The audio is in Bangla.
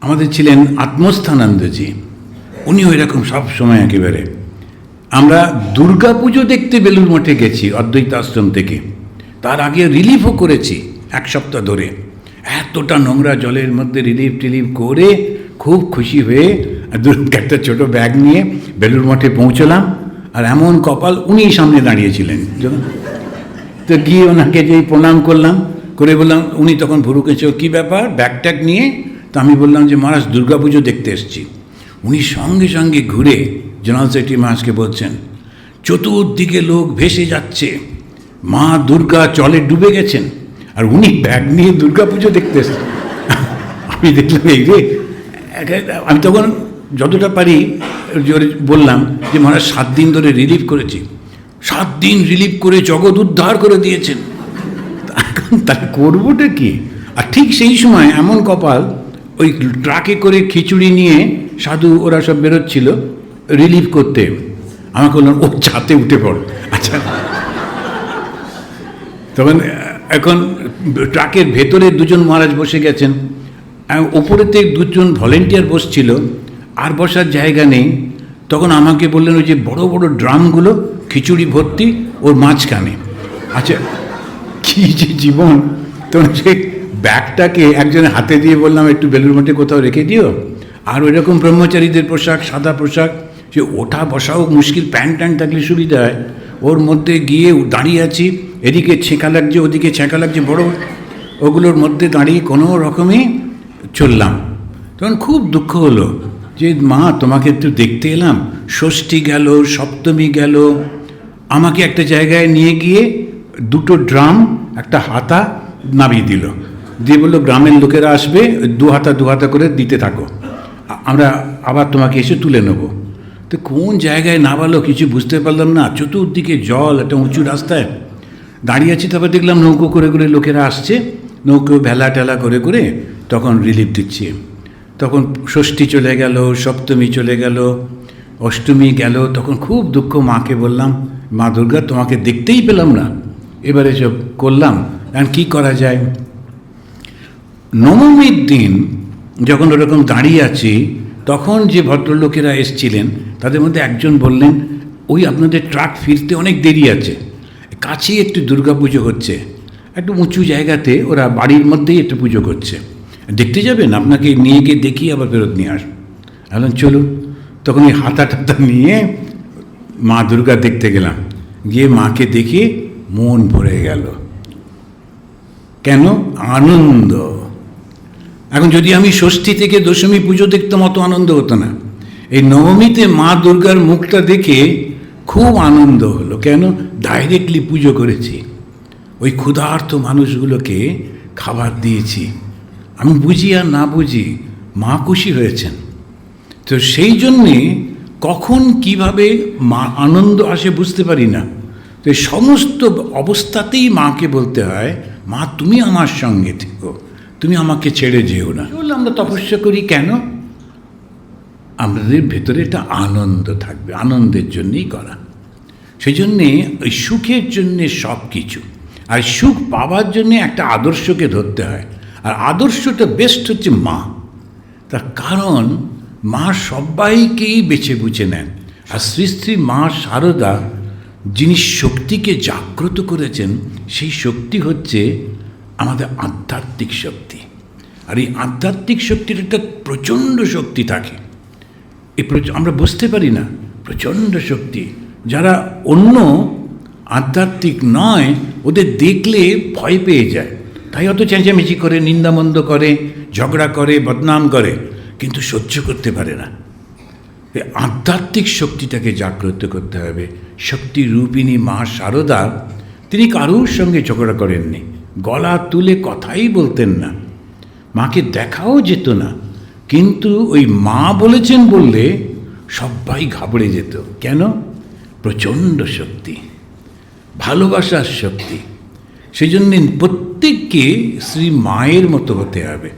আমাদের ছিলেন আত্মস্থানন্দজি। উনি ওই রকম সব সময় একেবারে। আমরা দুর্গা পুজো দেখতে বেলুর মঠে গেছি অদ্বৈত আশ্রম থেকে। তার আগে রিলিফও করেছি এক সপ্তাহ ধরে। এতটা নোংরা জলের মধ্যে রিলিফ টিলিফ করে খুব খুশি হয়ে একটা ছোট ব্যাগ নিয়ে বেলুর মঠে পৌঁছলাম। আর এমন কপাল উনি সামনে দাঁড়িয়েছিলেন। তো গিয়ে ওনাকে যেই প্রণাম করলাম, করে বললাম, উনি তখন ভুরু কেছে কী ব্যাপার? ব্যাগ ট্যাগ নিয়ে তো আমি বললাম যে মহারাজ, দুর্গাপুজো দেখতে এসেছি। উনি সঙ্গে সঙ্গে ঘুরে জেনারেল সেক্রেটারি মহারাজকে বলছেন, চতুর্দিকে লোক ভেসে যাচ্ছে। মা দুর্গা চলে ডুবে গেছেন। আর উনি ব্যাগ নিয়ে দুর্গাপুজো দেখতে এসেছেন। আমি দেখলাম, এই রে আমি তখন যতটা পারি জোরে বললাম যে মহারাজ, সাত দিন ধরে রিলিফ করেছি। সাত দিন রিলিফ করে জগৎ উদ্ধার করে দিয়েছেন। তাহলে করবোটা কি? আর ঠিক সেই সময় এমন কপাল ওই ট্রাকে করে খিচুড়ি নিয়ে সাধু ওরা সব বেরোচ্ছিল রিলিফ করতে। আমাকে বললাম ও ছাতে উঠে পড়। আচ্ছা। তখন, এখন ট্রাকের ভেতরে দুজন মহারাজ বসে গেছেন। ওপরেতে দুজন ভলেন্টিয়ার বসছিল, আর বসার জায়গা নেই। তখন আমাকে বললেন, ওই যে বড় বড় ড্রামগুলো, খিচুড়ি ভর্তি, ওর মাঝখানে। আচ্ছা কী যে জীবন। তখন সে ব্যাগটাকে একজনের হাতে দিয়ে বললাম, একটু বেলুর মঠে কোথাও রেখে দিও। আর ওই রকম ব্রহ্মচারীদের পোশাক, সাদা পোশাক, যে ওঠা বসাও মুশকিল প্যান্ট ট্যান্ট থাকলে সুবিধা হয়। ওর মধ্যে গিয়ে দাঁড়িয়ে আছি, এদিকে ছেঁকা লাগছে, ওদিকে ছেঁকা লাগছে, বড় ওগুলোর মধ্যে দাঁড়িয়ে কোনো রকমে চললাম। তখন খুব দুঃখ হলো যে, মা, তোমাকে একটু দেখতে এলাম। ষষ্ঠী গেল, সপ্তমী গেল। আমাকে একটা জায়গায় নিয়ে গিয়ে দুটো ড্রাম, একটা হাতা নামিয়ে দিল। দিয়ে বলল, গ্রামের লোকেরা আসবে, দু হাতা দু হাতা করে দিতে থাকো। আমরা আবার তোমাকে এসে তুলে নেব। তো কোন জায়গায় না নামালো কিছু বুঝতে পারলাম না। চতুর্দিকে জল, একটা উঁচু রাস্তায় দাঁড়িয়ে আছি, তারপর দেখলাম নৌকো করে করে লোকেরা আসছে। নৌকো ভেলা টেলা করে করে তখন রিলিফ দিচ্ছে। তখন ষষ্ঠী চলে গেল, সপ্তমী চলে গেল, অষ্টমী গেল। তখন খুব দুঃখ মাকে বললাম, মা দুর্গা, তোমাকে দেখতেই পেলাম না। এবারে সব করলাম, এখন কী করা যায়? নবমীর দিন যখন ওরকম দাঁড়িয়ে আছি, তখন যে ভদ্রলোকেরা এসছিলেন, তাদের মধ্যে একজন বললেন, ওই আপনাদের ট্রাক ফিরতে অনেক দেরি আছে। কাছেই একটু দুর্গা পুজো হচ্ছে। একটু উঁচু জায়গাতে ওরা বাড়ির মধ্যেই একটু পুজো করছে। দেখতে যাবেন, আপনাকে নিয়ে গিয়ে দেখিয়ে আবার ফেরত নিয়ে আসুন এখন চলুন। তখন ওই হাতা টাতা নিয়ে মা দুর্গা দেখতে গেলাম। গিয়ে মাকে দেখে মন ভরে গেল। কেন? আনন্দ। এখন যদি আমি ষষ্ঠী থেকে দশমী পুজো দেখতাম, অত আনন্দ হতো না। এই নবমীতে মা দুর্গার মুখটা দেখে খুব আনন্দ হলো। কেন? ডাইরেক্টলি পুজো করেছি। ওই ক্ষুধার্ত মানুষগুলোকে খাবার দিয়েছি। আমি বুঝি আর না বুঝি, মা খুশি হয়েছেন। তো সেই জন্যে কখন কীভাবে মা আনন্দ আসে বুঝতে পারি না। তো সমস্ত অবস্থাতেই মাকে বলতে হয়, মা, তুমি আমার সঙ্গে থেকো। তুমি আমাকে ছেড়ে যেও না। বললে আমরা তপস্যা করি কেন? আমাদের ভেতরে একটা আনন্দ থাকবে আনন্দের জন্যই করা। সেই জন্যে ওই সুখের জন্যে সব কিছু আর সুখ পাওয়ার জন্যে একটা আদর্শকে ধরতে হয়। আর আদর্শটা বেস্ট হচ্ছে মা। তার কারণ মা সবাইকেই বেছে বুঝে নেন। আর শ্রী শ্রী মা শারদা যিনি শক্তিকে জাগ্রত করেছেন সেই শক্তি হচ্ছে আমাদের আধ্যাত্মিক শক্তি। আর এই আধ্যাত্মিক শক্তির একটা প্রচণ্ড শক্তি থাকে। এই আমরা বুঝতে পারি না, প্রচণ্ড শক্তি। যারা অন্য আধ্যাত্মিক নয়, ওদের দেখলে ভয় পেয়ে যায়। তাই অত চেঁচামেচি করে, নিন্দামন্দ করে, ঝগড়া করে, বদনাম করে, কিন্তু সহ্য করতে পারে না। এই আধ্যাত্মিক শক্তিটাকে জাগ্রত করতে হবে। শক্তি রূপিণী মা শারদা তিনি কারোর সঙ্গে ঝগড়া করেননি। গলা তুলে কথাই বলতেন না। মাকে দেখাও যেত না, কিন্তু ওই মা বলেছেন বললে সবাই ঘাবড়ে যেত। কেন? প্রচণ্ড শক্তি, ভালোবাসার শক্তি। সেজন্য জন্যে প্রত্যেককে শ্রী মায়ের মতো হতে হবে।